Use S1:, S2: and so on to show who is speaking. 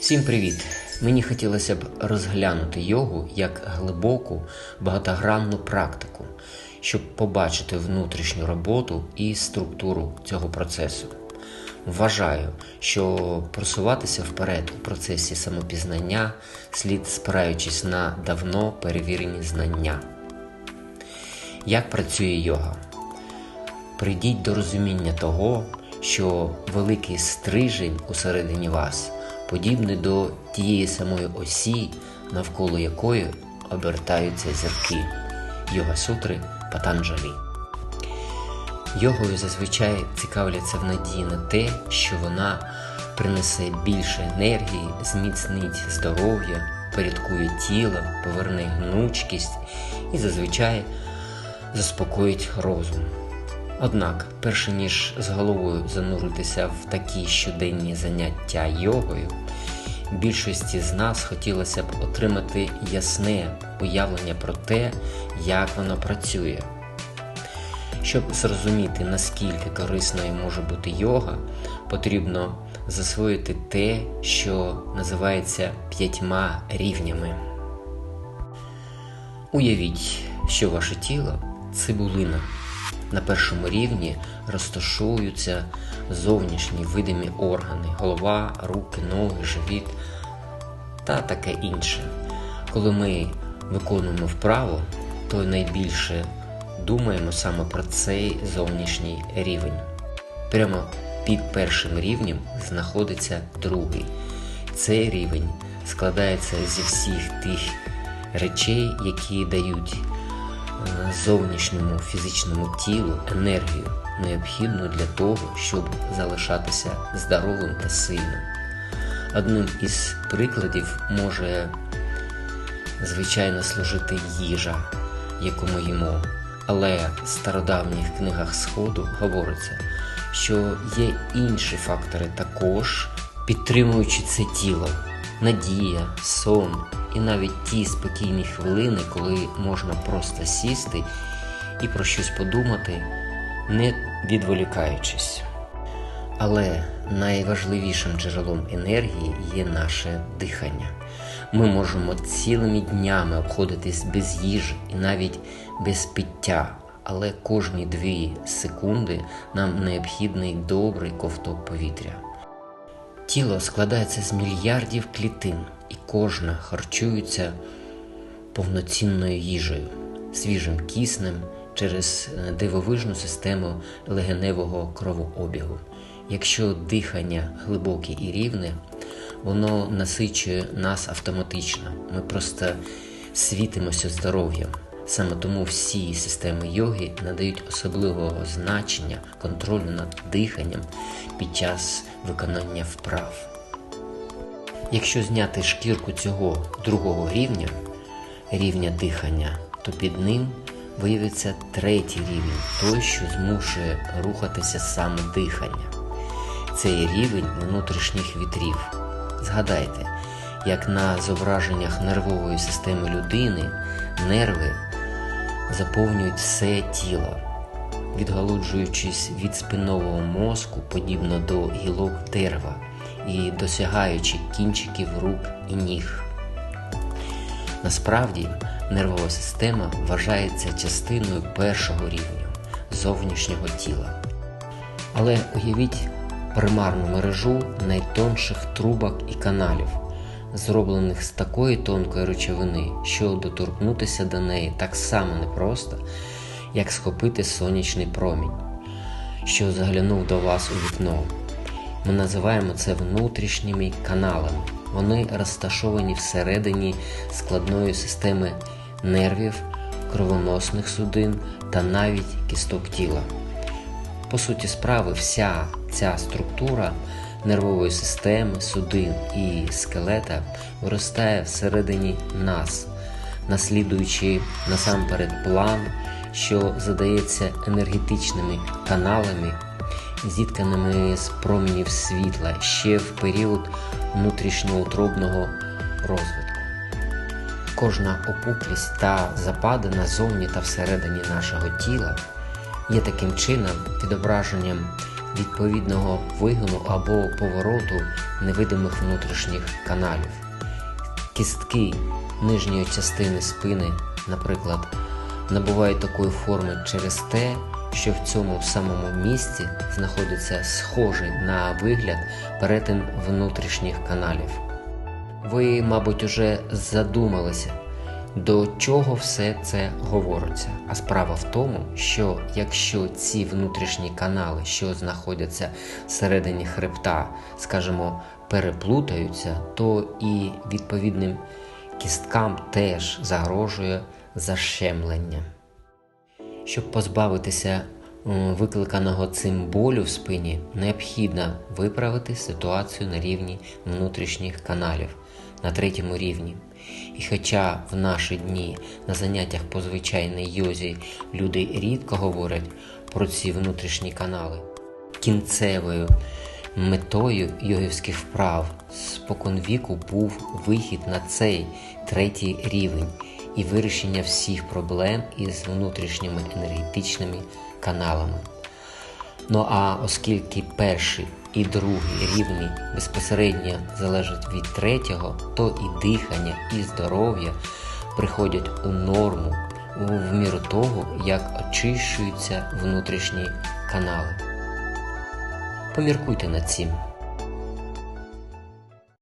S1: Всім привіт! Мені хотілося б розглянути йогу як глибоку багатогранну практику, щоб побачити внутрішню роботу і структуру цього процесу. Вважаю, що просуватися вперед у процесі самопізнання слід спираючись на давно перевірені знання. Як працює йога? Прийдіть до розуміння того, що великий стрижень усередині вас подібний до тієї самої осі, навколо якої обертаються зірки Йога Сутри Патанджалі. Йогою зазвичай цікавляться в надії на те, що вона принесе більше енергії, зміцнить здоров'я, порядкує тіло, поверне гнучкість і зазвичай заспокоїть розум. Однак, перше ніж з головою зануритися в такі щоденні заняття йогою, більшості з нас хотілося б отримати ясне уявлення про те, як воно працює. Щоб зрозуміти, наскільки корисною може бути йога, потрібно засвоїти те, що називається п'ятьма рівнями. Уявіть, що ваше тіло цибулина. На першому рівні розташовуються зовнішні видимі органи голова, руки, ноги, живіт та таке інше. Коли ми виконуємо вправо, то найбільше думаємо саме про цей зовнішній рівень. Прямо під першим рівнем знаходиться другий. Цей рівень складається зі всіх тих речей, які дають зовнішньому фізичному тілу енергію, необхідну для того, щоб залишатися здоровим та сильним. Одним із прикладів може, звичайно, служити їжа, яку ми їмо. Але в стародавніх книгах Сходу говориться, що є інші фактори також, підтримуючи це тіло, надія, сон і навіть ті спокійні хвилини, коли можна просто сісти і про щось подумати, не відволікаючись. Але найважливішим джерелом енергії є наше дихання. Ми можемо цілими днями обходитись без їжі і навіть без пиття, але кожні дві секунди нам необхідний добрий ковток повітря. Тіло складається з мільярдів клітин, і кожна харчується повноцінною їжею, свіжим киснем через дивовижну систему легеневого кровообігу. Якщо дихання глибоке і рівне, воно насичує нас автоматично. Ми просто світимося здоров'ям. Саме тому всі системи йоги надають особливого значення контролю над диханням під час виконання вправ. Якщо зняти шкірку цього другого рівня, рівня дихання, то під ним виявиться третій рівень, той, що змушує рухатися саме дихання. Цей рівень внутрішніх вітрів. Згадайте, як на зображеннях нервової системи людини нерви заповнюють все тіло, відгалуджуючись від спинного мозку подібно до гілок дерева і досягаючи кінчиків рук і ніг. Насправді, нервова система вважається частиною першого рівня зовнішнього тіла. Але уявіть примарну мережу найтонших трубок і каналів, зроблених з такої тонкої речовини, що доторкнутися до неї так само непросто, як схопити сонячний промінь, що заглянув до вас у вікно. Ми називаємо це внутрішніми каналами. Вони розташовані всередині складної системи нервів, кровоносних судин та навіть кісток тіла. По суті справи, вся ця структура нервової системи, судин і скелета виростає всередині нас, наслідуючи насамперед план, що задається енергетичними каналами зітканими з променів світла ще в період внутрішньоутробного розвитку. кожна опуклість та запади назовні та всередині нашого тіла є таким чином відображенням відповідного вигину або повороту невидимих внутрішніх каналів. Кістки нижньої частини спини, наприклад, набувають такої форми через те, що в цьому самому місці знаходиться схожий на вигляд перетин внутрішніх каналів. Ви, мабуть, уже задумалися, до чого все це говориться. А справа в тому, що якщо ці внутрішні канали, що знаходяться всередині хребта, скажімо, переплутаються, то і відповідним кісткам теж загрожує защемлення. Щоб позбавитися викликаного цим болю в спині, необхідно виправити ситуацію на рівні внутрішніх каналів на третьому рівні. І хоча в наші дні на заняттях по звичайній йозі люди рідко говорять про ці внутрішні канали, кінцевою метою йогівських вправ споконвіку був вихід на цей третій рівень і вирішення всіх проблем із внутрішніми енергетичними каналами. Ну а оскільки перший і другий рівні безпосередньо залежать від третього, то і дихання, і здоров'я приходять у норму в міру того, як очищуються внутрішні канали. Поміркуйте над цим.